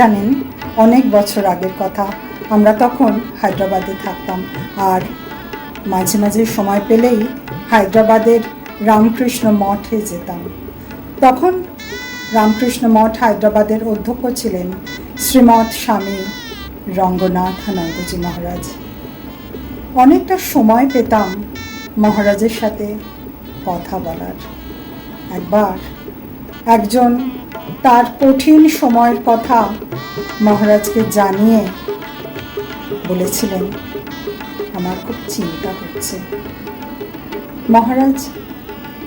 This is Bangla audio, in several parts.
জানেন, অনেক বছর আগের কথা। আমরা তখন হায়দ্রাবাদে থাকতাম আর মাঝে মাঝে সময় পেলেই হায়দ্রাবাদের রামকৃষ্ণ মঠে যেতাম। তখন রামকৃষ্ণ মঠ হায়দ্রাবাদের অধ্যক্ষ ছিলেন শ্রীমৎ স্বামী রঙ্গনাথ রঙ্গনাথানন্দজি মহারাজ। অনেকটা সময় পেতাম মহারাজের সাথে কথা বলার। একবার একজন তার কঠিন সময়ের কথা মহারাজকে জানিয়ে বলেছিলেন, আমার খুব চিন্তা হচ্ছে। মহারাজ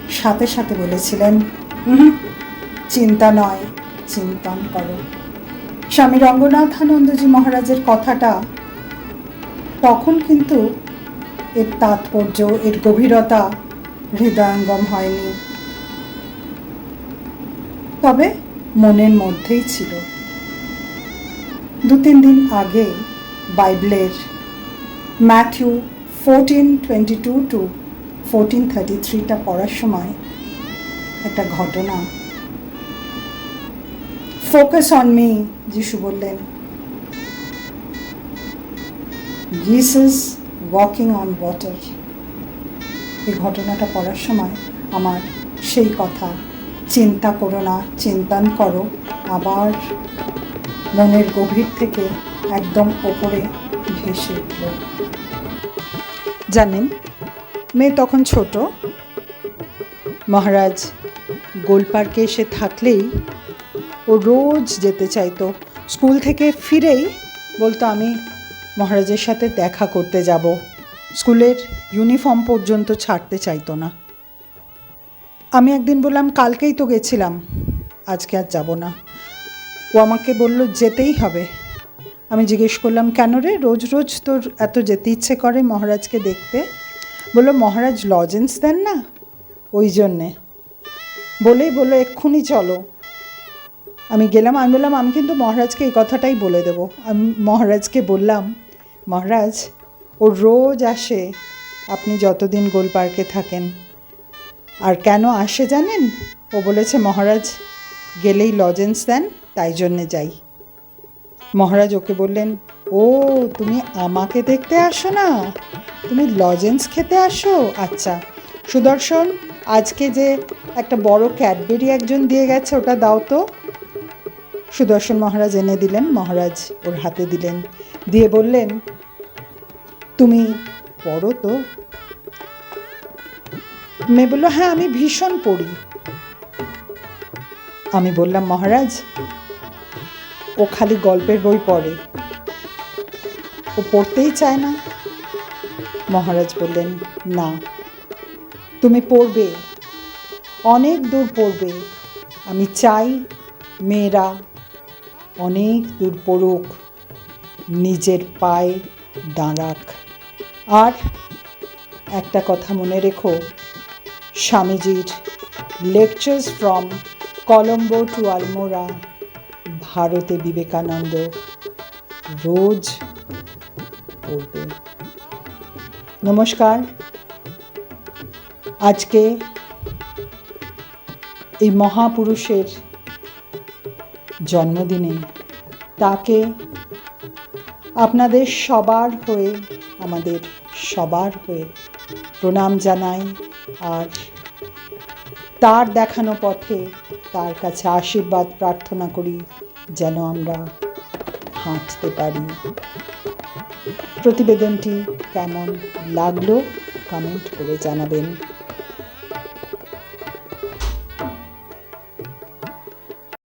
সাথে সাথে বলেছিলেন চিন্তা নয়, চিন্তন করো। স্বামী রঙ্গনাথানন্দজি মহারাজের কথাটা তখন কিন্তু এর তাৎপর্য, এর গভীরতা হৃদয়ঙ্গম হয়নি। তবে মনের মধ্যেই ছিল। দু তিন দিন আগে বাইবেলের Matthew fourteen twenty two to fourteen thirty থ্রিটা পড়ার সময় একটা ঘটনা। ফোকাস অন মি যিশু বললেন। জিসাস ওয়াকিং অন ওয়াটার এই ঘটনাটা পড়ার সময় আমার সেই কথা চিন্তা করো না, চিন্তান করো। আবার মনের গভীর থেকে একদম ওপরে ভেসে উঠল। জানেন, মেয়ে তখন ছোট। মহারাজ গোলপার্কে এসে থাকলেই ও রোজ যেতে চাইতো। স্কুল থেকে ফিরেই বলতো, আমি মহারাজের সাথে দেখা করতে যাব। স্কুলের ইউনিফর্ম পর্যন্ত ছাড়তে চাইতো না। আমি একদিন বললাম, কালকেই তো গেছিলাম। আজকে আর যাব না। ও আমাকে বলল, যেতেই হবে। আমি জিজ্ঞেস করলাম, কেন রে? রোজ রোজ তোর এত যেতে ইচ্ছে করে মহারাজকে দেখতে? বলল, মহারাজ লজেন্স দেন না, ওই জন্যে। বলেই বলল, এক্ষুনি চলো। আমি গেলাম, আমি বললাম, আমি কিন্তু মহারাজকে এই কথাটাই বলে দেব। আমি মহারাজকে বললাম, মহারাজ, ও রোজ আসে। আপনি যতদিন গোল পার্কে থাকেন আর কেন আসে জানেন? ও বলেছে, মহারাজ, গেলেই লজেন্স দেন, তাই জন্যে যাই। মহারাজ ওকে বললেন, ও, তুমি আমাকে দেখতে আসো না? তুমি লজেন্স খেতে আসো? আচ্ছা সুদর্শন, আজকে যে একটা বড় ক্যাডবেরি একজন দিয়ে গেছে, ওটা দাও তো। সুদর্শন মহারাজ এনে দিলেন, মহারাজ ওর হাতে দিলেন। দিয়ে বললেন, তুমি পড়ো তো? মেয়ে বলল হ্যাঁ আমি ভীষণ পড়ি। আমি বললাম, মহারাজ, ও খালি গল্পের বই পড়ে। ও পড়তেই চায় না। মহারাজ বললেন, না, তুমি পড়বে, অনেক দূর পড়বে। আমি চাই মেয়েরা অনেক দূর পড়ুক, নিজের পায়ে দাঁড়াক। আর একটা কথা মনে রেখো স্বামীজির lectures from Colombo to Almora ভারতে বিবেকানন্দ রোজ পড়বে। নমস্কার। আজকে এই মহাপুরুষের জন্মদিনে তাকে আপনাদের সবার হয়ে, আমাদের সবার হয়ে প্রণাম জানাই। আর তার দেখানো পথে তার কাছে আশীর্বাদ প্রার্থনা করি, যেন আমরা হাঁটতে পারি। প্রতিবেদনটি কেমন লাগল কমেন্ট করে জানাবেন।